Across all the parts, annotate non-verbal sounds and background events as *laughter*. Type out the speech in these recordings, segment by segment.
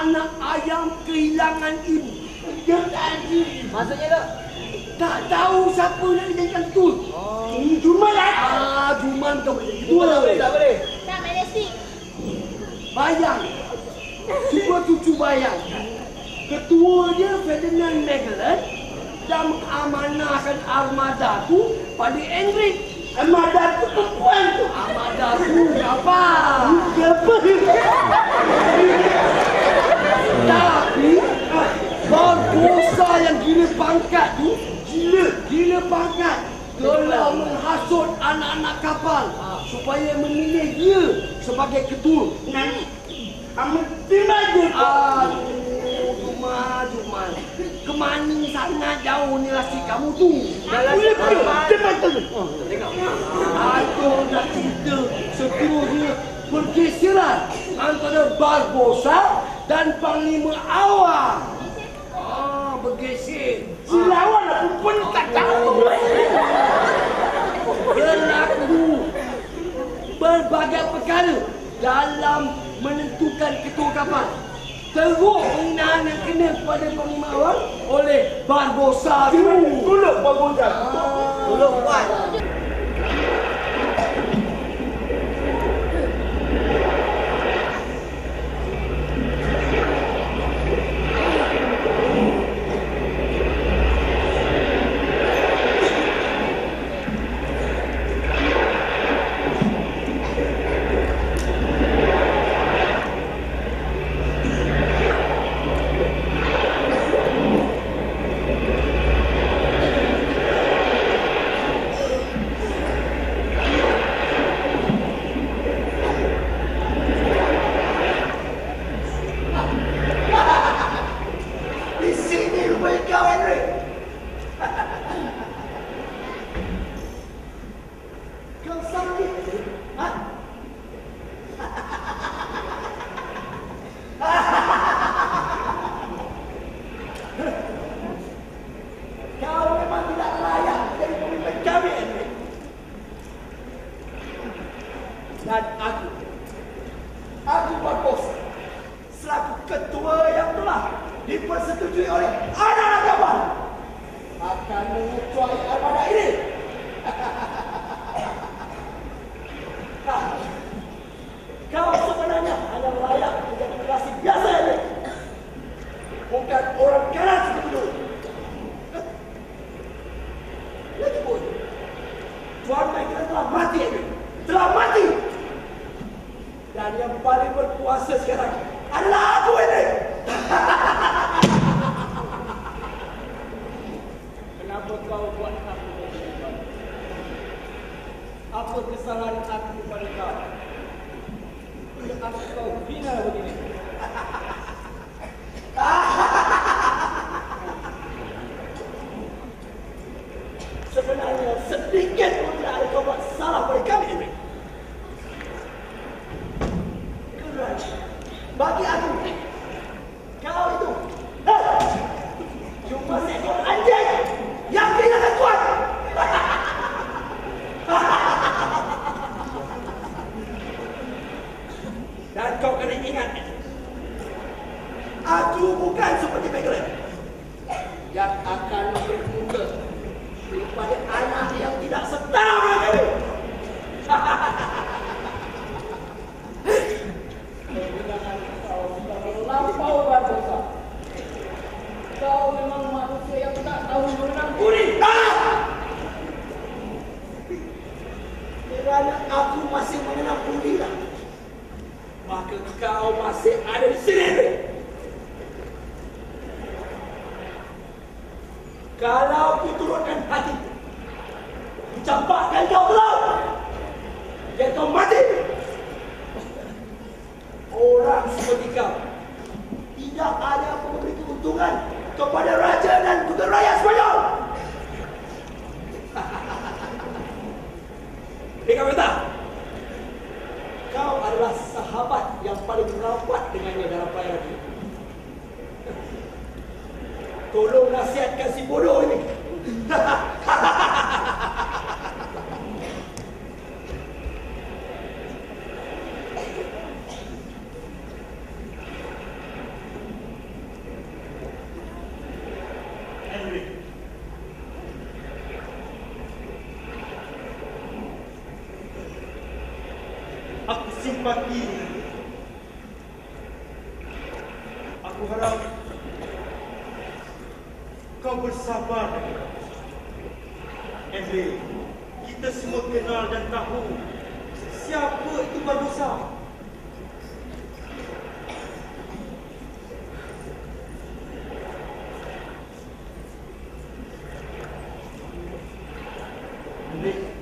anak ayam kehilangan ibu. Dia tadi Maksudnya tak? tak tahu siapa nak dijadikan ketua. Ini Juman lah. Ah, Juman kau boleh jadi ketua. Tak boleh, tak boleh. Tak Malaysia. Bayang. Cuba cucu bayang. Ketua dia Ferdinand Magellan dah mengamanahkan armada tu pada Enric. Armada tu perempuan tu. Armada tu apa? Apa? *laughs* Tapi Barbosa yang gila pangkat tu Gila, gila pangkat. Telah menghasut anak-anak kapal Supaya memilih dia sebagai ketua. Nani? Amat timaja Aduh, Jumal, Jumal Kemana sangat jauh ni rasi kamu tu. Dalam Boleh pergi, cepat tu Tengok. Aku nak cerita. Seterusnya pergeseran antara Barbosa dan Panglima Awang. Ah, bergeser. Si lawan aku pun tak tahu. Berlaku berbagai perkara dalam menentukan ketua kapal. Teruk penghinaan yang kena kepada Panglima Awang oleh Barbosa. Tolong Barbosa. Tolong buat. Di sini rupanya kau, Henry. kau sakit, ha? kau memang tidak layak jadi pemimpin kami, Henry. Dan aku, aku Barbosa, selaku ketua yang telah dipersetujui oleh anak-anak kapal akan mengecuali armada ini. *laughs* Kau sebenarnya hanya layak menjadi generasi biasa ini. Bukan orang keras seperti dulu. Lagipun, Tuan Michael telah mati ini. Telah mati. Dan yang paling berkuasa sekarang adalah aku ini. *laughs* Kenapa kau buat aku? Apa kesalahan aku kepada kau? Kenapa kau bina begini? Sebenarnya sedikit pun tidak ada kau buat salah pada kami ini. Kerana bagi aku, kau itu eh, cuma seekor anjing yang kehilangan kuat. Dan kau kena ingat, aku bukan seperti Megalyn yang akan bermuka kepada anak yang tidak setara dengan kami. Kebilangan kau sudah melampau Barbosa. Kau memang manusia yang tak tahu berenang. Budi! Ah! Kerana aku masih mengenal budi lah. Maka kau masih ada di sini. Kalau ku turunkan hati, campakkan kau ke laut. Dan kau mati. Orang seperti kau tidak ada apa memberi keuntungan kepada raja dan juga rakyat Spanyol. Kau kata, kau adalah sahabat yang paling rapat dengannya dalam pelayanan ini. *laughs* Tolong nasihatkan si bodoh ini. *laughs* Henry. Aku simpati. Aku harap kau bersabar. Henry, kita semua kenal dan tahu siapa itu Barbosa. Henry,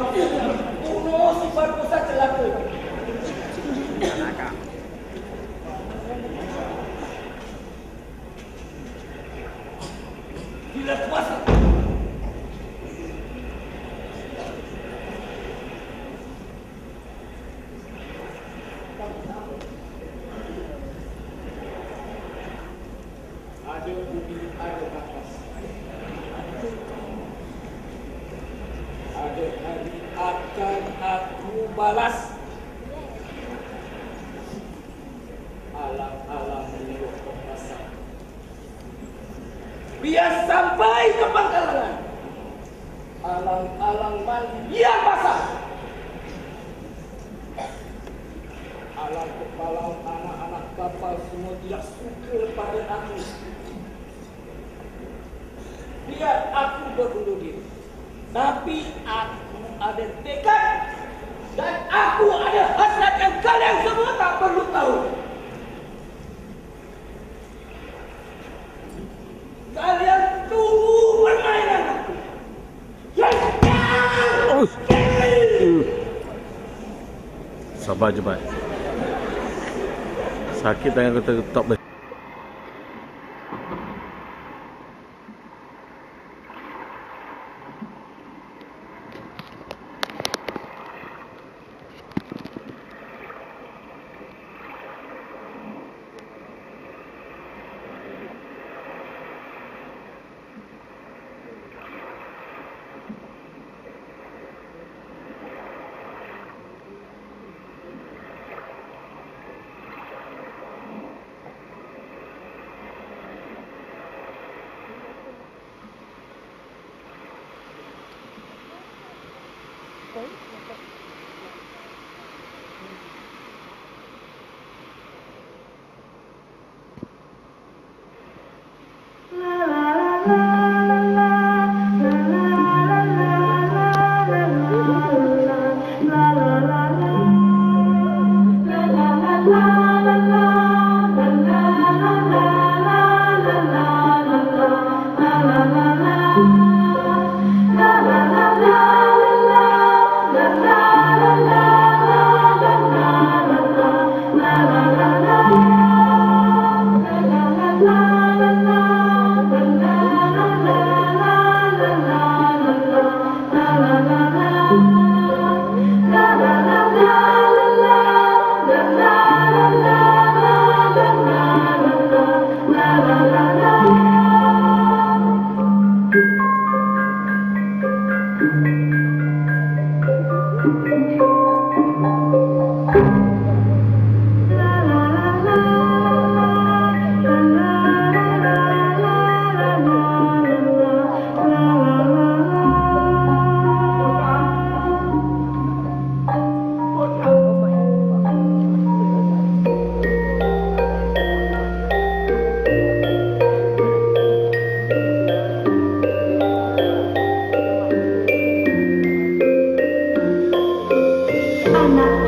Bunuh si Barbosa celaka. Bila kuasa. Ada budi, ada batas. Ada hari akan aku balas. Alang-alang menurut pembahasan. Biar sampai ke pangkalan. Alang-alang mandi Biar basah. Alang kepala anak-anak kapal semua tidak suka pada aku. Biar aku berundur diri. Tapi aku ada tekad dan aku ada hasrat yang kalian semua tak perlu tahu. Kalian tunggu permainan aku. Yes! Sabar je, Bat. Sakit tangan tak boleh. not